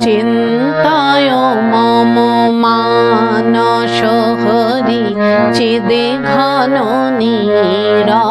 চিন্তায় মম মানস হরি চিদে ঘন নিরঞ্জন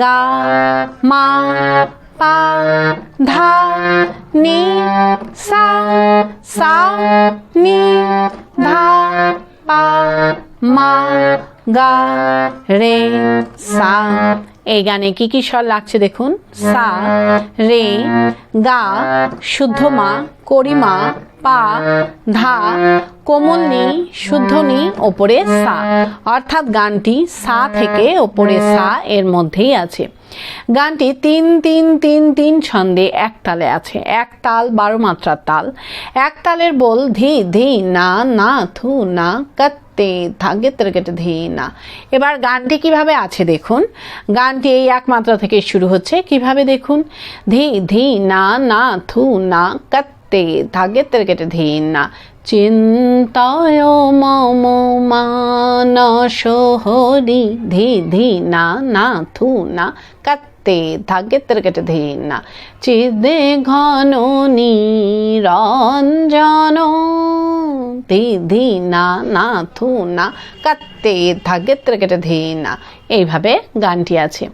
গা মা পা ধা নি সা সা নি ধা পা মা গা রে সা এই গানে কি কি স্বর লাগছে দেখুন? সা, রে, গা, শুদ্ধ মা করিমা পা, ধা, কোমল নি, শুদ্ধ নি, ওপরে সা। অর্থাৎ গানটি সা থেকে ওপরে সা এর মধ্যেই আছে। গানটি তিন তিন তিন তিন ছন্দে এক তালে আছে। এক তাল বারো মাত্রার তাল। এক তালের বল ধি ধি, না না, থু, না, কত তে থাকে কেটে ধি না। এবার গানটি কীভাবে আছে দেখুন। গানটি এই এক মাত্রা থেকে শুরু হচ্ছে। কীভাবে দেখুন? ধি ধি, না না, থু, না, কত্তে থাকে কেটে ধি না। চিন্তায় মম মানস হরি, ধি ধি, না না, থু, না, কত্তে। থাকে কেটে ধি না। চিদে ঘন নিরঞ্জন ধি না না থু না কাত্তে থাকে কেটে ধি না। এইভাবে গানটি আছে।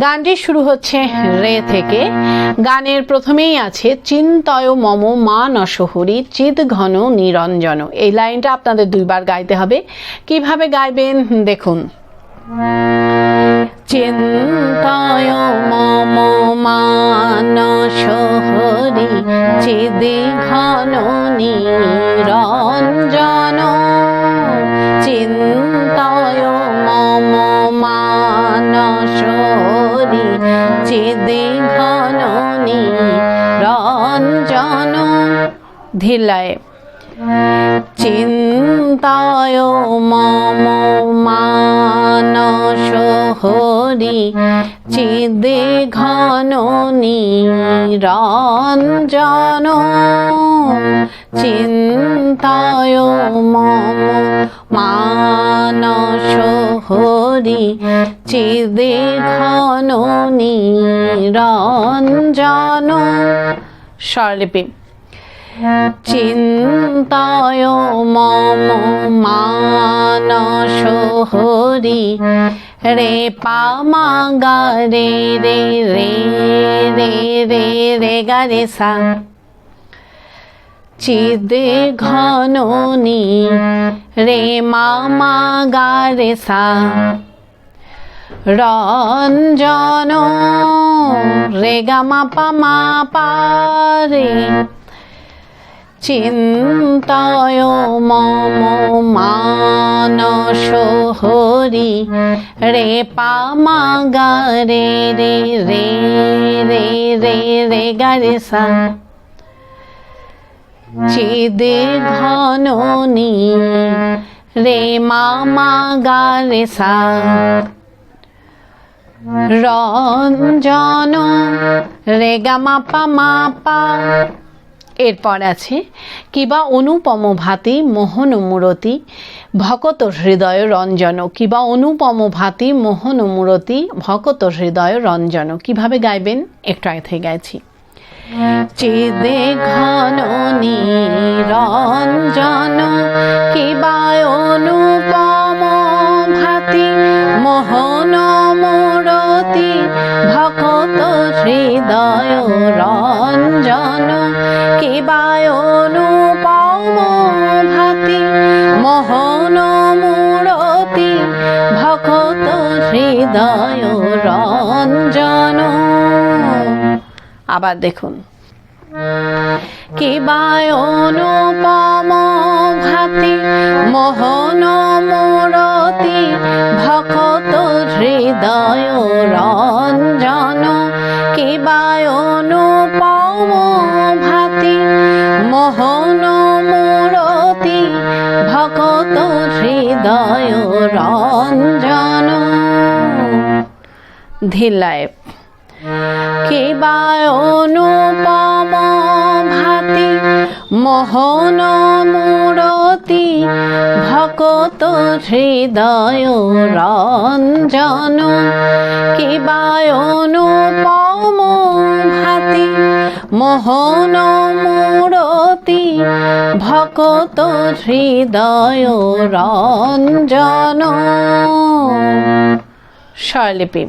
গানটি শুরু হচ্ছে রে থেকে। গানের প্রথমেই আছে, চিন্তয় মম মা নশহরি চিত ঘন নিরঞ্জন। এই লাইনটা আপনাদের দুইবার গাইতে হবে। কীভাবে গাইবেন? দেখুন। চিন্তায় মম মানস হরি চিদি ঘন নিরঞ্জন চিন্তায় মম মানস হরি চিদি ঘন নিরঞ্জন ধিলায় চিন্তায় মম নিরঞ্জন চিন্তায় মম মানস হরি চিদে ঘন নিরঞ্জন স্বরলিপি। চিন্তায় মম মানস হরি রে পামা গা রে রে রে রে রে রে গা রে সা চিদে ঘন নি রে মামা গা রে সা রঞ্জন রে গা মা পা মা পা রে চিন্তায় মম মানস হরি রে পামা রে রে রে রে রে রে, গা সা। চিদে ঘন নি, রে মামা গা সা। রঞ্জন, রে গা মা পা মা পা এরপর আছে, কিবা অনুপম ভাতি মোহন মূরতি ভকত হৃদয় রঞ্জন। কিবা অনুপম ভাতি মোহন মূরতি ভকত হৃদয় রঞ্জন। কীভাবে গাইবেন? একটু আগে থেকে গাইছি। চেদে ঘন নিরঞ্জন, কিবা অনুপম আবার দেখুন। কিবায় অনুপম ভাতি, মোহন মূরতি, ভকত হৃদয় রঞ্জন। কিবায় অনুপম ভাতি, মোহন মূরতি, ভকত হৃদয় রঞ্জন। ধিলায় কিবায় অনুপম ভাতি, মোহন মূরতি, ভকত হৃদয় রঞ্জন? কিবায় অনুপম ভাতি, মোহন মূরতি, ভকত হৃদয় রঞ্জন? স্বরলিপি।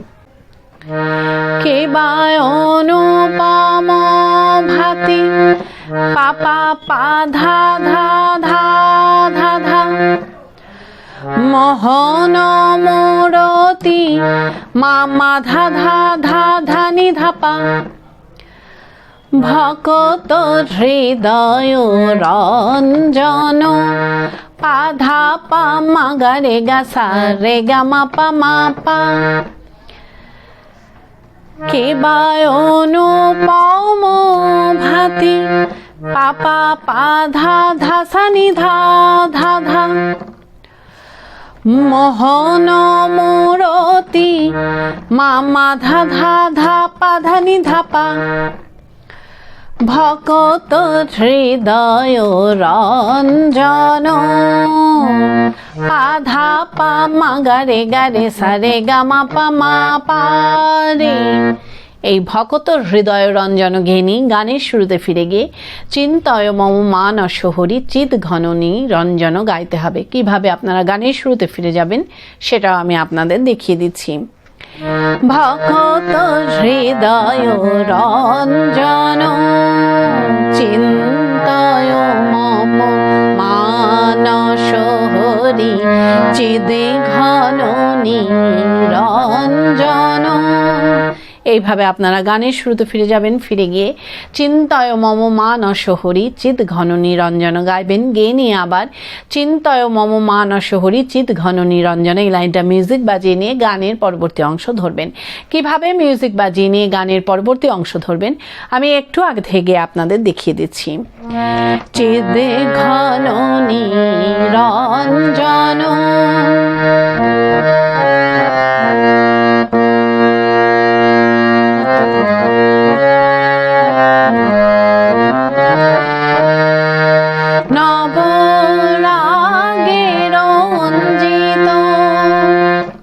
কেবায় অনুপম ভাতি পাপা পা ধা ধা ধা ধা ধা। মোহন মূরতি মা মা ধা ধা ধা ধা নি ধাপা। ভকত হৃদয় রঞ্জন, পা ধা পা মা গা রে গা সা রে গা মা পা মা পা। কেবায় অনুপম ভাতি? পাপা পাধা ধা ধা ধাধা মোহন মূরতি মামা ধা ধা ধা পা ধা ভকত হৃদয় রঞ্জন পাধা পা মা গারে গারে সারে গামা পা মা পারে এই ভকত হৃদয় রঞ্জন ঘেনি, গানের শুরুতে ফিরে গিয়ে চিন্তয় মম মান অসহরি চিত ঘননী রঞ্জন গাইতে হবে। কীভাবে আপনারা গানের শুরুতে ফিরে যাবেন, সেটাও আমি আপনাদের দেখিয়ে দিচ্ছি। ভকত হৃদয় রঞ্জন চিন্তায় মম মানস হরি চিদে ঘন রঞ্জন এইভাবে আপনারা গানের শুরুতে ফিরে যাবেন, ফিরে গিয়ে চিন্তয় মম মানস হরি চিত ঘন নিরঞ্জন গাইবেন, গেয়ে নিয়ে আবার চিন্তয় মম মানস হরি চিত ঘন নিরঞ্জন এই লাইনটা মিউজিক বাজিয়ে নিয়ে গানের পরবর্তী অংশ ধরবেন। কীভাবে মিউজিক বাজিয়ে নিয়ে গানের পরবর্তী অংশ ধরবেন, আমি একটু আগে থেকে আপনাদের দেখিয়ে দিচ্ছি। চিদ ঘন নিরঞ্জন। নবরাগে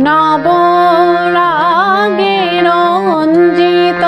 নবরাগে রঞ্জিত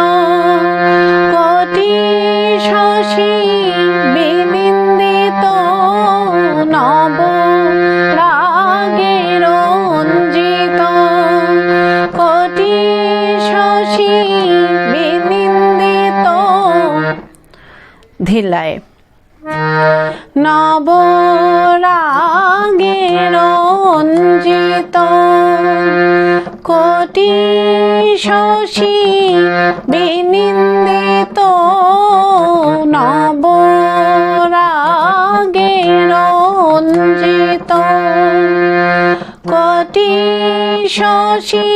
শশী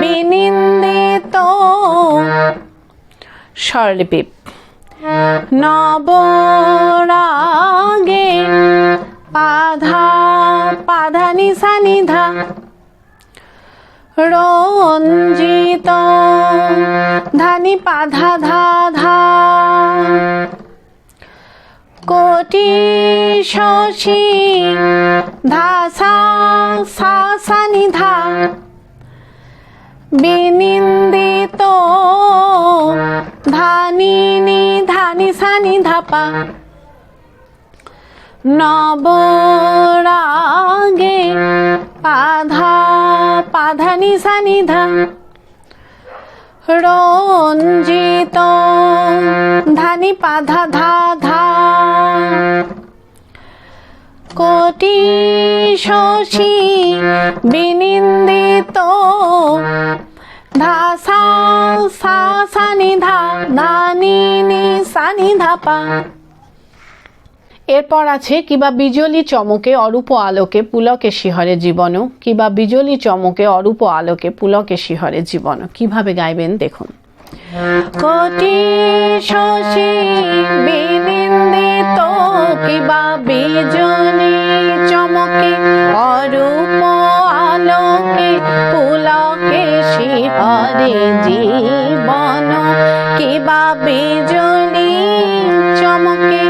বিনিন্দিত স্বরলিপি। নবরাগে পাধা পাধা নিসা নিধা। রঞ্জিত ধানি পাধা ধা ধা। কোটি শশী। ধা, সা নিধা বিনিন্দিত ধানি নি ধানি সানি পা। নবরাগে পাধা পাধা নিসা নিধা রঞ্জিত ধানি পাধা ধা কোটি শশী বিনিন্দিত এরপর আছে, কিবা বিজলি চমকে অরূপ আলোকে পুলকে শিহরে জীবন, কিবা বিজলি চমকে অরূপ আলোকে পুলকে শিহরে জীবন। কীভাবে গাইবেন, দেখুন। কোটি শশী শিহরে জীবন, কিবা বিজলি চমকে,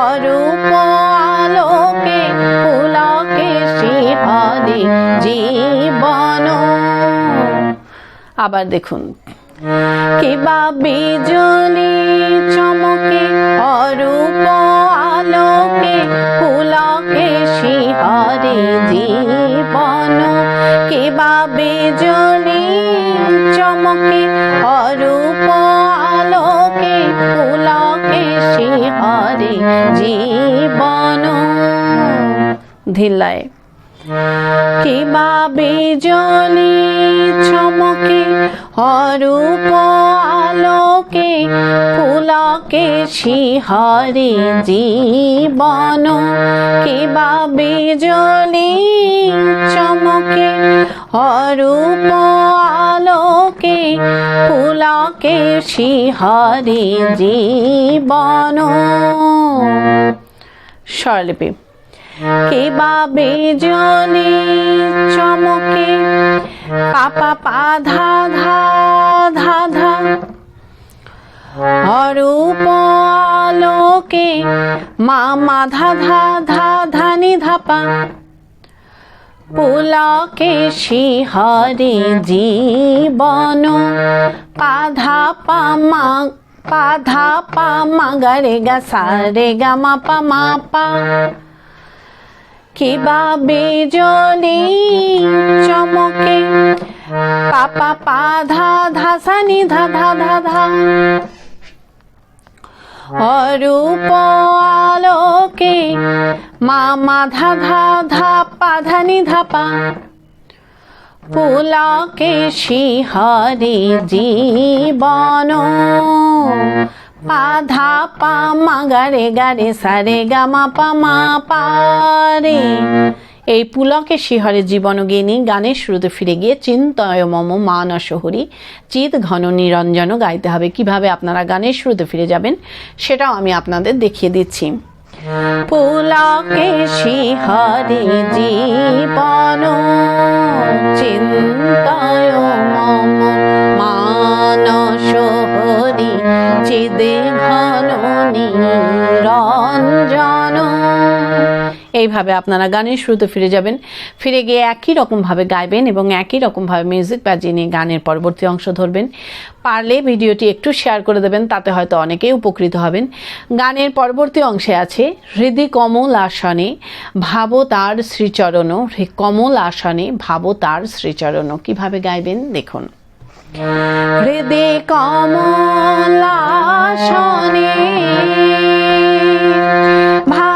অরূপ আলোকে পুলকে শিহরে জীবন। আবার দেখুন, কিবা বিজলি চমকে, অরূপ আলোকে পুলকে শিহরে জীবন। কিবা বিজলি ধিল্লায়। কিবা বিজলি চমকে, অরূপ আলোকে পুলকে শিহরে জীবন। কিবা বিজলি চমকে, অরূপ আলোকে পুলকে শিহরে জীবন। স্বরলিপি। কিবা বিজলি চমকে পাপা পা ধা ধা ধা ধা। অরূপ আলোকে মা মা ধা ধা ধা ধানি ধাপা। পুলকে শিহরে জীবন পাধা পা মা পাধা পা মা, গা রে গা, সা রে গা, মা পা মা পা। কিবা বিজলি চমকে। পাপা পা ধা ধা সা নি ধা ধা ধা ধা। অরূপ আলোকে মা মা, ধা ধা ধা, পা, ধা, নি, ধা, পা। পুলকে শিহরে জীবন পাধা পা মা গারে গারে সারে গা মা পা মা পা রে। এই পুলকে শিহরে জীবনগিনী গানের শুরুতে ফিরে গিয়ে চিন্তয় মম মান হরি চিত ঘন নিরঞ্জন গাইতে হবে। কীভাবে আপনারা গানের শুরুতে ফিরে যাবেন, সেটাও আমি আপনাদের দেখিয়ে দিচ্ছি। পুলকে শিহরি জীবন চিন্তায় মম মানস হরি চিদে ঘন নিরঞ্জন। এইভাবে আপনারা গানের শুরুতে ফিরে যাবেন। ফিরে গিয়ে একই রকমভাবে গাইবেন এবং একই রকমভাবে মিউজিক বাজিয়ে নিয়ে গানের পরবর্তী অংশ ধরবেন। পারলে ভিডিওটি একটু শেয়ার করে দেবেন, তাতে হয়তো অনেকেই উপকৃত হবেন। গানের পরবর্তী অংশে আছে হৃদি কমল আসনে, ভাব তার শ্রীচরণ কমল আসনে, ভাব তার শ্রীচরণ কীভাবে গাইবেন? দেখুন। হৃদে কমলাসনে ভাব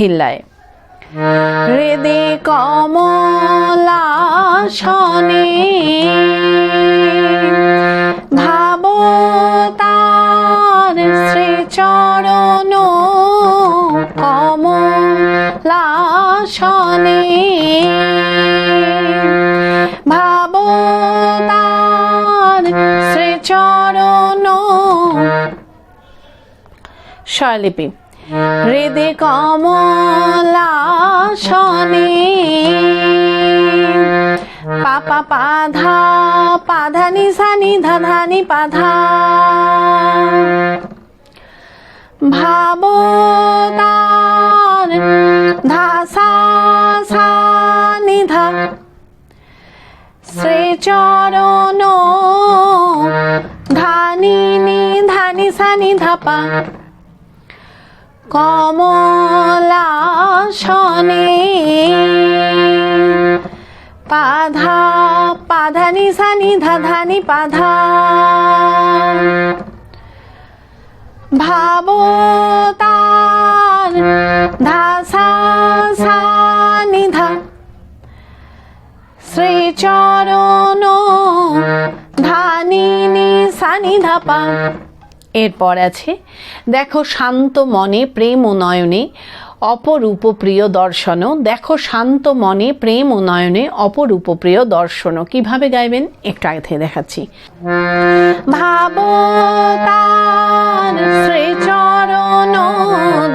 ধিল্লায় হৃদে কমলাসনে ভাব তার শ্রীচরণ কমলাসনে ভাব তার শ্রীচরণ। স্বরলিপি। হৃদে কমলাসনে। পাপা পাধা পাধা নি সা নি ধা ধা নি পাধা। ভাবতার ধাসা সা নিধা। শ্রীচরণ ধানি নি ধানি সানি ধাপা কমলাসনে পাধা পাধানি সানি ধাধানি পাধা। ভাবতার ধাসা সা নিধা শ্রীচরণ ধানিনি সানি ধাপা এরপর আছে, দেখো শান্ত মনে প্রেম ও অপরূপ প্রিয় দর্শন দেখো শান্ত মনে প্রেম ও নয়নে অপরূপ প্রিয় দর্শন কীভাবে গাইবেন? একটু আগে থেকে দেখাচ্ছি। ভাবতার শ্রীচরণ,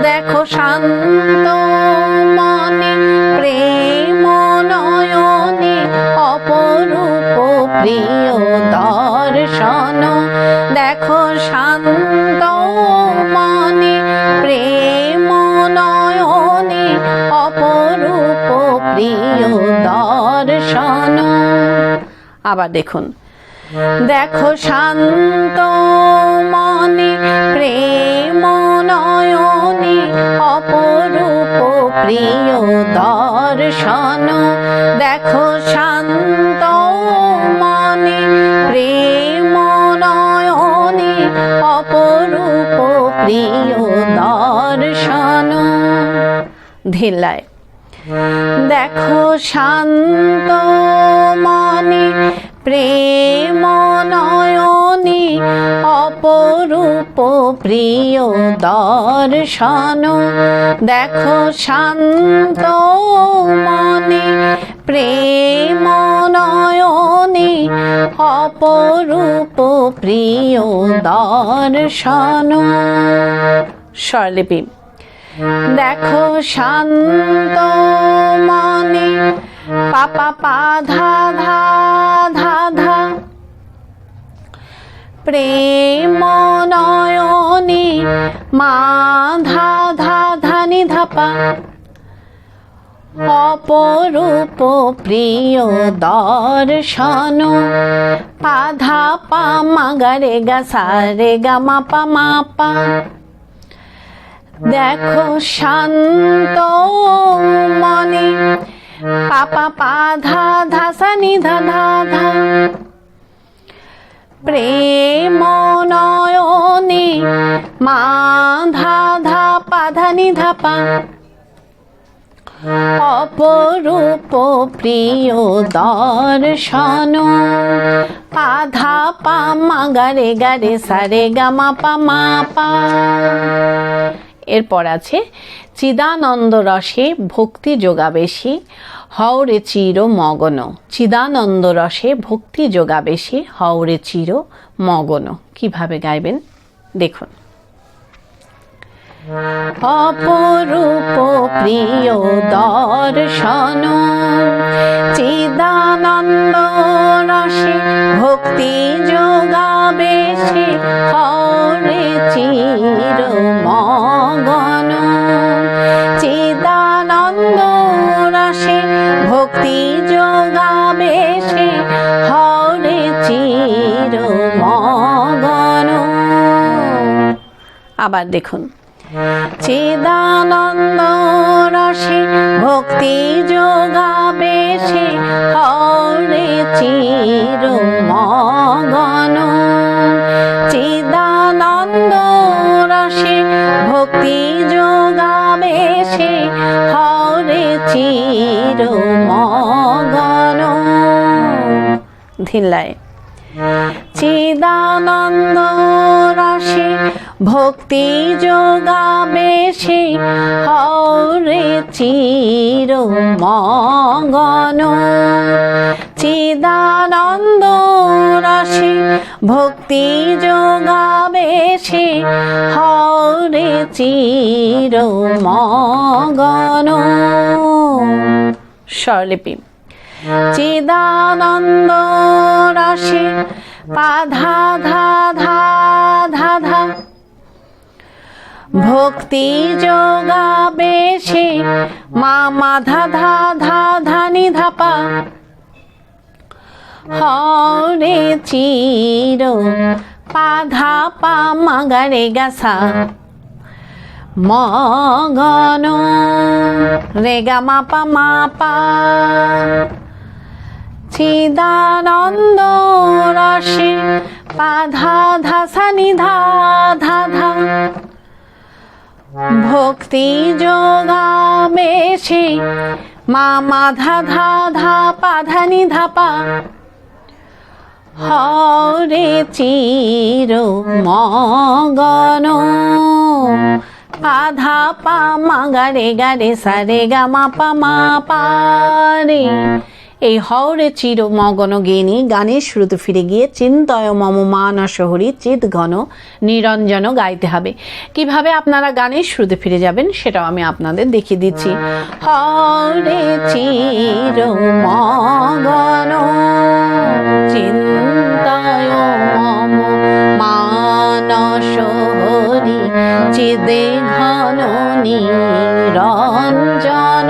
দেখো শান্ত মনে প্রেম নয়নে অপরূপ প্রিয় দর্শন দেখো শান্ত মনে, প্রেম নয়নে অপরূপ প্রিয় দর্শন। আবার দেখুন, দেখো শান্ত মনে, প্রেম নয়নে অপরূপ প্রিয় দর্শন। দেখো শান্ত মনে, প্রেম অপরূপ প্রিয় দর্শন। ধিল্লায় দেখো শান্ত মনে প্রেম নয়নে অপরূপ প্রিয় দর্শন। দেখো শান্ত মনে প্রেম নয়নে অপরূপ প্রিয় দর্শন। স্বরলিপি। দেখো শান্ত মনে পাপা পা ধা ধা ধা ধা। প্রেম নয়নে মা, ধা ধা, ধানি, ধাপা। অপরূপ প্রিয় দর্শন পাধা পা মাগারে গা সারে গা মাপা মাপা দেখো শান্ত মনে পাপা পাধা ধাসা নিধা ধা ধা প্রেম নয়নে মা ধা ধা পাধা নিধা পা। অপরূপ প্রিয় দর্শন পাধা পা মাগারে গারে সারে গামা পা মা পা। এরপর আছে, চিদানন্দ রসে ভক্তি যোগাবেশী হওরে চির মগন। চিদানন্দ রসে ভক্তি যোগাবেশী হওরে চির মগন। কীভাবে গাইবেন? দেখুন। অপরূপ প্রিয় দর্শন, চিদানন্দ রসে ভক্তি যোগাবেশে হরে চির মগন। চিদানন্দ রসে ভক্তি যোগাবেশে হরে চির মগন। আবার দেখুন। চিদানন্দ রসে ভক্তি যোগাবেশে হরে চির মগন চিদানন্দ রসে ভক্তি যোগাবেশে হরে চির মগন ধিল্লায়। চিদানন্দ রসে ভক্তি যোগাবেশে হরে চির মগন চিদানন্দ রসে ভক্তি যোগাবেশে হরে চির মগন স্বরলিপি, চিদানন্দ রাশি, পা ধা ধা ধা ধা ধা ভক্তি যোগাবে সে মা মাধা ধা ধা ধানি ধাপা হরে চির পাধা পা মাগারে গাসা মগন রেগা মাপা মাপা চিদানন্দ রসে পাধা ধাসা নিধা ধা ধা। ভক্তি যোগাবে সে মা মাধা ধা ধা পাধা নিধা পা। হরে চির মগন। পাধা পা মা গারে গারে সারে গা মা পা মা পা রে। এই হরে চির মগন গেনি গানের শুরুতে ফিরে গিয়ে চিন্তয় মম মানস হরি চিত ঘন নিরঞ্জন গাইতে হবে। কীভাবে আপনারা গানের শুরুতে ফিরে যাবেন সেটাও আমি আপনাদের দেখিয়ে দিচ্ছি। হরে চির মগন চিন্তায় মম মানস হরি চিদে ঘন নিরঞ্জন